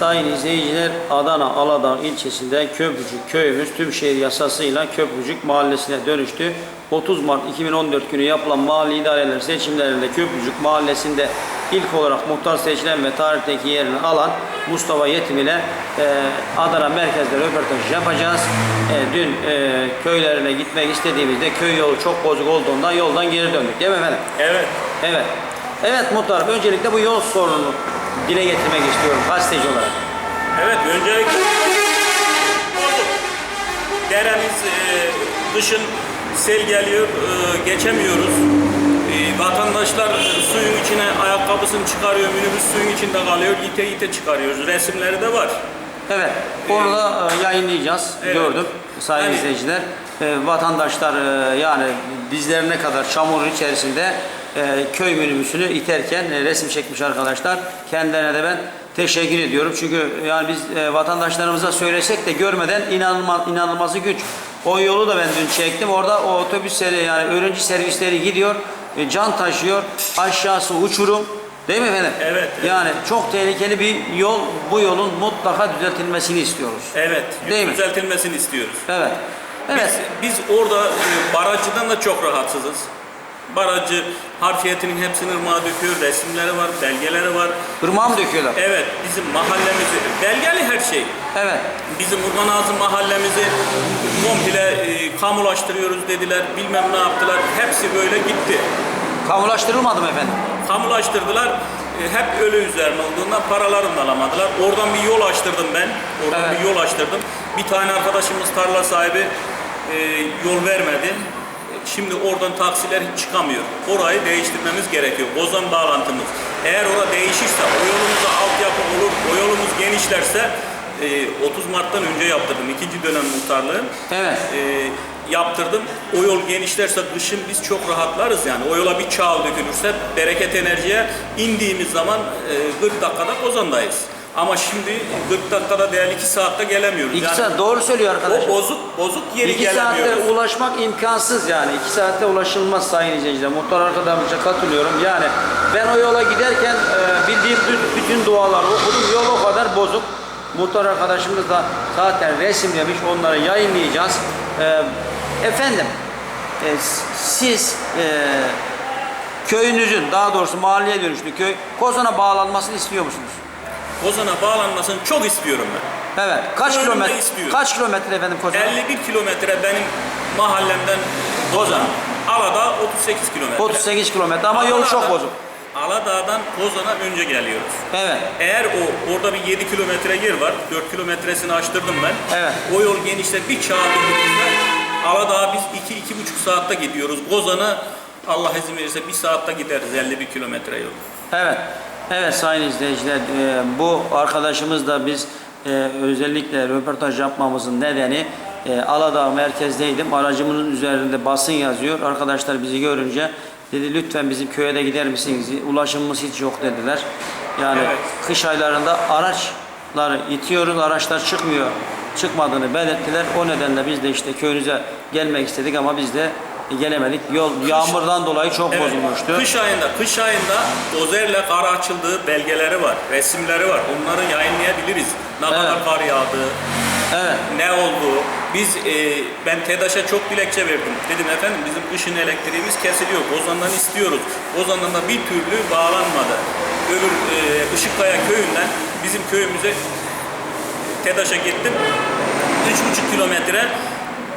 Sayın izleyiciler Adana Aladağ ilçesinde Köprücük köyümüz tüm şehir yasasıyla Köprücük mahallesine dönüştü. 30 Mart 2014 günü yapılan mahalle idareleri seçimlerinde Köprücük mahallesinde ilk olarak muhtar seçilen ve tarihteki yerini alan Mustafa Yetim ile e, Adana merkezde röportaj yapacağız. E, dün e, köylerine gitmek istediğimizde köy yolu çok bozuk olduğundan yoldan geri döndük değil mi efendim? Evet. Evet. Evet muhtarım öncelikle bu yol sorununu dile getirmek istiyorum gazeteci olarak. Evet öncelikle deremiz e, kışın sel geliyor e, geçemiyoruz. E, vatandaşlar e, suyun içine ayakkabısını çıkarıyor, minibüs suyun içinde kalıyor, ite ite çıkarıyoruz. Resimleri de var. Evet, onu da e, yayınlayacağız. Evet. Gördüm sayın Yani- izleyiciler. E, vatandaşlar e, yani dizlerine kadar çamurun içerisinde e, köy minibüsünü iterken e, resim çekmiş arkadaşlar. Kendilerine de ben teşekkür ediyorum. Çünkü yani biz e, vatandaşlarımıza söylesek de görmeden inanılmaz, inanılması güç. O yolu da ben dün çektim. Orada o otobüsleri yani öğrenci servisleri gidiyor. e, can taşıyor. Aşağısı uçurum. Değil mi efendim? Evet, evet. Yani çok tehlikeli bir yol. Bu yolun mutlaka düzeltilmesini istiyoruz. Evet, Değil mi? düzeltilmesini istiyoruz. Evet. Evet. Biz, biz orada e, barajcıdan da çok rahatsızız. Barajcı harfiyetinin hepsini ırmağa döküyor, resimleri var, belgeleri var. Irmağa mı döküyorlar? Evet, bizim mahallemizi, belgeli her şey. Evet. Bizim Urban Ağzı mahallemizi komple e, kamulaştırıyoruz dediler, bilmem ne yaptılar. Hepsi böyle gitti. Kamulaştırılmadı mı efendim? Kamulaştırdılar. E, hep ölü üzerine olduğundan paralarını da alamadılar. Oradan bir yol açtırdım ben. Oradan Evet. bir yol açtırdım. Bir tane arkadaşımız tarla sahibi e, yol vermedi. E, Şimdi oradan taksiler hiç çıkamıyor. Orayı değiştirmemiz gerekiyor. Bozan bağlantımız. Eğer orada değişirse, o yolumuzda altyapı olur, o yolumuz genişlerse e, 30 Mart'tan önce yaptırdım. ikinci dönem muhtarlığın. Evet. E, yaptırdım. O yol genişlerse kışın biz çok rahatlarız yani. O yola bir çağ dökülürse bereket enerjiye indiğimiz zaman e, 40 dakikada Kozan'dayız. Ama şimdi 40 dakikada değil 2 saatte gelemiyoruz. İki yani saat doğru söylüyor arkadaş. o bozuk bozuk yeri İki saatte gelemiyoruz. ulaşmak imkansız yani. İki saatte ulaşılmaz sayın izleyiciler. Muhtar arkadaşımıza katılıyorum. Yani ben o yola giderken e, bildiğim bütün- duaları okudum. Yol o kadar bozuk. Muhtar arkadaşımız da zaten resimlemiş. Onları yayınlayacağız. E, efendim e, siz e, köyünüzün daha doğrusu mahalleye dönüştü köy Kozan'a bağlanmasını istiyor musunuz? Kozan'a bağlanmasını çok istiyorum ben. Evet. Kaç Gönlümde kilometre? istiyor. Kaç kilometre efendim Kozan? 51 kilometre benim mahallemden Kozan. Alada 38 kilometre. 38 kilometre ama yol çok bozuk. Aladağ'dan Kozan'a önce geliyoruz. Evet. Eğer o orada bir 7 kilometre yer var. 4 kilometresini açtırdım ben. Evet. O yol genişler bir çağ dökülürse Aladağ'a biz 2 iki, buçuk saatte gidiyoruz. Kozan'a Allah izin verirse bir saatte gideriz 51 kilometre yol. Evet. Evet sayın izleyiciler e, bu arkadaşımız da biz e, özellikle röportaj yapmamızın nedeni e, Aladağ merkezdeydim. Aracımın üzerinde basın yazıyor. Arkadaşlar bizi görünce dedi lütfen bizim köye de gider misiniz? Ulaşımımız hiç yok dediler. Yani Evet. kış aylarında araçları itiyoruz. Araçlar çıkmıyor. Çıkmadığını belirttiler. O nedenle biz de işte köyünüze gelmek istedik ama biz de gelemedik. Yol yağmurdan dolayı çok Evet. bozulmuştu. Kış ayında, kış ayında dozerle kar açıldığı belgeleri var, resimleri var. Onları yayınlayabiliriz. Ne Evet. kadar kar yağdı, Evet. ne oldu. Biz e, ben TEDAŞ'a çok dilekçe verdim. Dedim efendim bizim kışın elektriğimiz kesiliyor. Ozan'dan istiyoruz. Ozan'dan da bir türlü bağlanmadı. Öbür e, Işıkkaya köyünden bizim köyümüze TEDAŞ'a gittim. 3,5 kilometre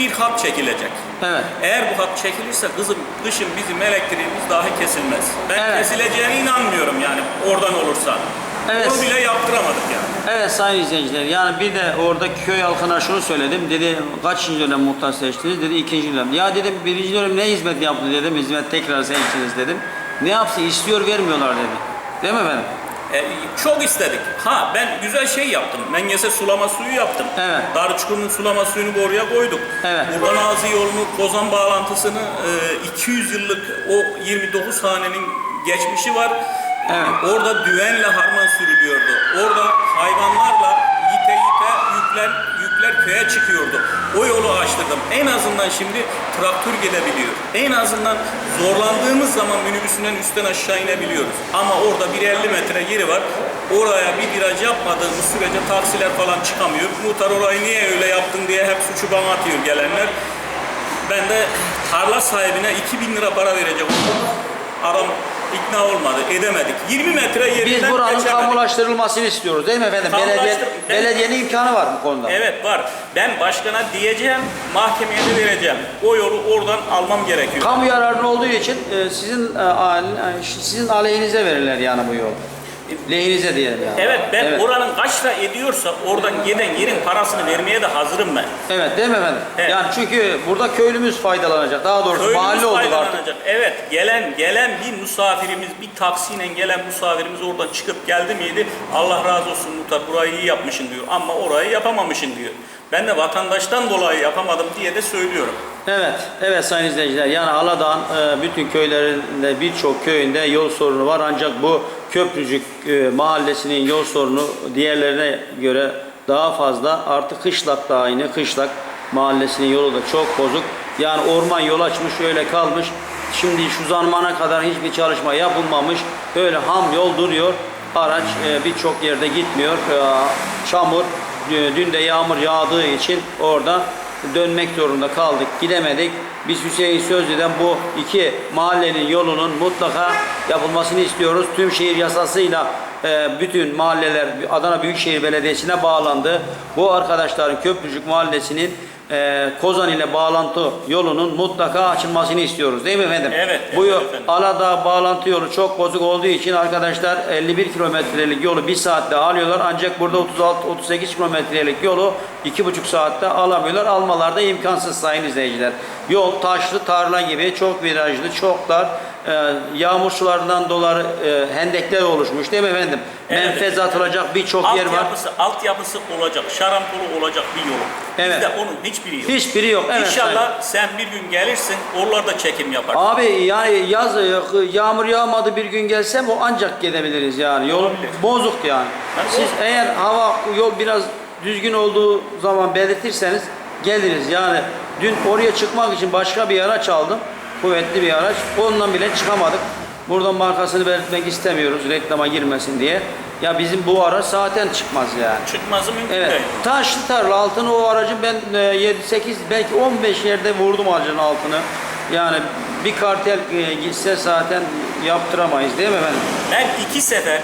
bir hat çekilecek. Evet. Eğer bu hat çekilirse kızım kışın bizim elektriğimiz dahi kesilmez. Ben Evet. kesileceğine inanmıyorum yani oradan olursa. Evet. Onu bile yaptıramadık yani. Evet sayın izleyiciler yani bir de oradaki köy halkına şunu söyledim. Dedi kaçıncı dönem muhtar seçtiniz? Dedi ikinci dönem. Ya dedim birinci dönem ne hizmet yaptı dedim. Hizmet tekrar seçtiniz dedim. Ne yapsın istiyor vermiyorlar dedi. Değil mi efendim? E, çok istedik. Ha ben güzel şey yaptım. Mengese sulama suyu yaptım. Evet. Darıçukur'un sulama suyunu oraya koyduk. Evet. Urban Ağzı yolunu, Kozan bağlantısını e, 200 yıllık o 29 hanenin geçmişi var. Evet. Orada düvenle harman sürülüyordu. Orada hayvanlarla yükler yükler köye çıkıyordu. O yolu açtırdım. En azından şimdi traktör gidebiliyor. En azından zorlandığımız zaman minibüsünden üstten aşağı inebiliyoruz. Ama orada bir 50 metre yeri var. oraya bir viraj yapmadığımız sürece taksiler falan çıkamıyor. Muhtar orayı niye öyle yaptın diye hep suçu bana atıyor gelenler. Ben de tarla sahibine 2000 lira para verecek. Adam ikna olmadı, edemedik. 20 metre yerinden Biz buranın geçemedik. kamulaştırılmasını istiyoruz değil mi efendim? Belediye, Ben- belediyenin imkanı var bu konuda. Evet var. Ben başkana diyeceğim, mahkemeye de vereceğim. O yolu oradan almam gerekiyor. Kamu yararına olduğu için e, sizin e, e, sizin aleyhinize verirler yani bu yol. Lehinize diyelim yani. Evet ben evet. oranın kaç lira ediyorsa oradan giden yerin parasını vermeye de hazırım ben. Evet değil mi efendim? Evet. Yani çünkü burada köylümüz faydalanacak. Daha doğrusu Köylümüz mahalle olduk artık. faydalanacak. Evet gelen gelen bir misafirimiz, bir taksiyle gelen misafirimiz oradan çıkıp geldi miydi? Allah razı olsun muhtar burayı iyi yapmışsın diyor ama orayı yapamamışsın diyor. Ben de vatandaştan dolayı yapamadım diye de söylüyorum. Evet, evet sayın izleyiciler. Yani Aladağ'ın e, bütün köylerinde birçok köyünde yol sorunu var. Ancak bu Köprücük e, mahallesinin yol sorunu diğerlerine göre daha fazla. Artık Kışlak da aynı. Kışlak mahallesinin yolu da çok bozuk. Yani orman yol açmış öyle kalmış. Şimdi şu zamana kadar hiçbir çalışma yapılmamış. Böyle ham yol duruyor. Araç e, birçok yerde gitmiyor. E, çamur. E, Dün de yağmur yağdığı için orada dönmek zorunda kaldık, gidemedik. Biz Hüseyin Sözlü'den bu iki mahallenin yolunun mutlaka yapılmasını istiyoruz. Tüm şehir yasasıyla e, bütün mahalleler Adana Büyükşehir Belediyesi'ne bağlandı. Bu arkadaşların Köprücük Mahallesi'nin e, Kozan ile bağlantı yolunun mutlaka açılmasını istiyoruz. Değil mi efendim? Evet, Bu evet efendim. Aladağ bağlantı yolu çok bozuk olduğu için arkadaşlar 51 kilometrelik yolu bir saatte alıyorlar. Ancak burada 36-38 kilometrelik yolu iki buçuk saatte alamıyorlar. Almalar da imkansız sayın izleyiciler. Yol taşlı tarla gibi çok virajlı, çok dar. Ee, yağmur sularından dolayı e, hendekler oluşmuş değil mi efendim? Evet. Menfez atılacak birçok yer var. Altyapısı, altyapısı olacak, şarampolu olacak bir yol. Evet. Bizde onun hiçbiri yok. Hiçbiri yok. Evet, İnşallah sen bir gün gelirsin, oralarda çekim yaparsın. Abi yani yaz yağmur yağmadı bir gün gelsem o ancak gidebiliriz yani. Yol Olabilir. bozuk yani. Yani Siz bozuk. eğer hava yol biraz düzgün olduğu zaman belirtirseniz geliriz. Yani dün oraya çıkmak için başka bir araç aldım. Kuvvetli bir araç. Ondan bile çıkamadık. Buradan markasını belirtmek istemiyoruz reklama girmesin diye. Ya bizim bu araç zaten çıkmaz yani. Çıkması mümkün Evet. değil. Taşlı tarla altını o aracı ben 7 8 belki 15 yerde vurdum aracın altını. Yani bir kartel e, gitse zaten yaptıramayız değil mi efendim? Ben iki sefer,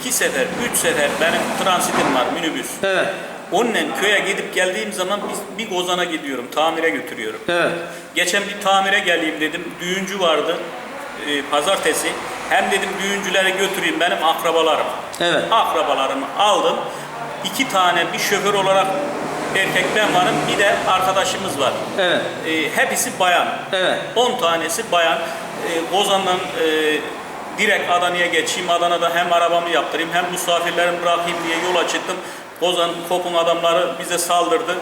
iki sefer, üç sefer benim transitim var minibüs. Evet. Onunla köye gidip geldiğim zaman biz bir Gozan'a gidiyorum, tamire götürüyorum. Evet. Geçen bir tamire geleyim dedim, düğüncü vardı e, pazartesi. Hem dedim düğüncülere götüreyim benim akrabalarım. Evet. Akrabalarımı aldım. İki tane bir şoför olarak erkek ben varım, bir de arkadaşımız var. Evet. E, hepsi bayan. Evet. 10 tanesi bayan. E, Gozan'dan e, direkt Adana'ya geçeyim. Adana'da hem arabamı yaptırayım hem misafirlerimi bırakayım diye yola çıktım. Gozan Kop'un adamları bize saldırdı.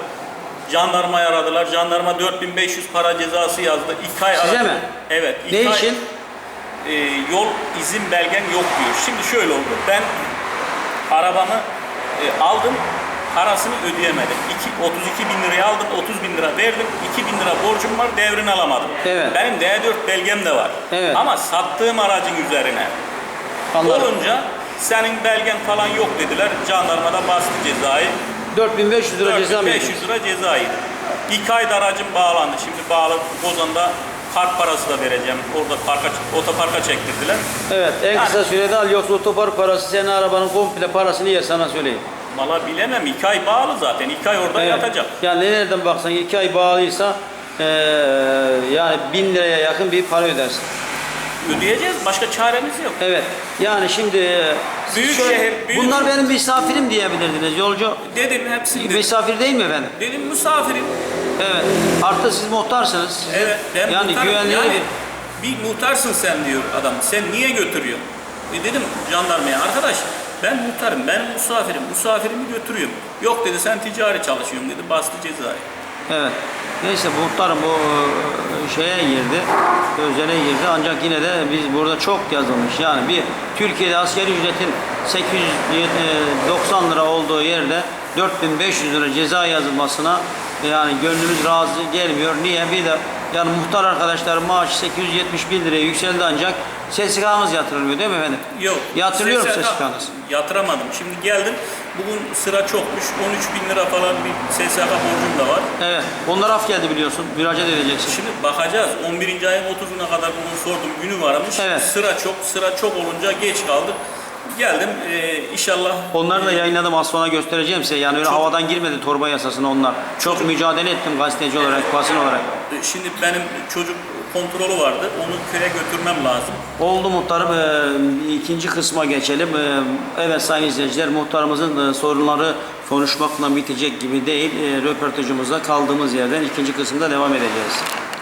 Jandarmayı aradılar. Jandarma 4500 para cezası yazdı. İki ay Size aradı. mi? Evet. Ne ay- için? e, yol izin belgen yok diyor. Şimdi şöyle oldu. Ben arabamı e, aldım. Parasını ödeyemedim. İki, 32 bin liraya aldım, 30 bin lira verdim. 2 bin lira borcum var, devrini alamadım. Evet. Benim D4 belgem de var. Evet. Ama sattığım aracın üzerine. Anladım. Olunca senin belgen falan yok dediler. Jandarmada bastı cezayı. 4500 lira ceza mı? 500 lira ceza yedi. İki ayda aracım bağlandı. Şimdi bağlı Bozan'da park parası da vereceğim. Orada parka, otoparka çektirdiler. Evet. En kısa Yani- sürede al yoksa otopark parası senin arabanın komple parasını yer sana söyleyeyim. Valla bilemem. iki ay bağlı zaten. İki ay orada Evet. yatacak. Yani nereden baksan iki ay bağlıysa eee yani bin liraya yakın bir para ödersin. Ödeyeceğiz. Başka çaremiz yok. Evet. Yani şimdi e, Büyük şöyle- şehir, büyük- bunlar benim misafirim diyebilirdiniz. Yolcu Dedim hepsini dedim. misafir değil mi efendim? Dedim misafirim. Evet. Artı siz muhtarsınız. Evet. Ben yani muhtarım. güvenli Yani bir bir muhtarsın sen diyor adam. Sen niye götürüyorsun? E dedim jandarmaya arkadaş ben muhtarım, ben misafirim, misafirimi götürüyorum. Yok dedi sen ticari çalışıyorsun dedi, bastı cezayı. Evet. Neyse muhtarım bu e, şeye girdi. Özele girdi. Ancak yine de biz burada çok yazılmış. Yani bir Türkiye'de askeri ücretin 890 lira olduğu yerde 4500 lira ceza yazılmasına yani gönlümüz razı gelmiyor. Niye? Bir de Yani muhtar arkadaşların maaşı 871 liraya yükseldi ancak SSK'mız yatırılmıyor değil mi efendim? Yok. Yatırılıyor mu SSK SSK'nız? Yatıramadım. Şimdi geldim. Bugün sıra çokmuş. 13 bin lira falan bir SSK borcum da var. Evet. Onlar af geldi biliyorsun. Müracaat edeceksin. Şimdi bakacağız. 11. ayın 30'una kadar bugün sordum. Günü varmış. Evet. Sıra çok. Sıra çok olunca geç kaldık. Geldim. Ee, inşallah Onları da yayınladım az sonra göstereceğim size. Yani öyle Çok- havadan girmedi torba yasasına onlar. Çok mücadele ettim gazeteci olarak, basın olarak. e, şimdi benim çocuk kontrolü vardı. Onu köye götürmem lazım. Oldu muhtarım. Ee, ikinci kısma geçelim. Ee, evet sayın izleyiciler muhtarımızın e, sorunları konuşmakla bitecek gibi değil. Ee, röportajımıza kaldığımız yerden ikinci kısımda devam edeceğiz.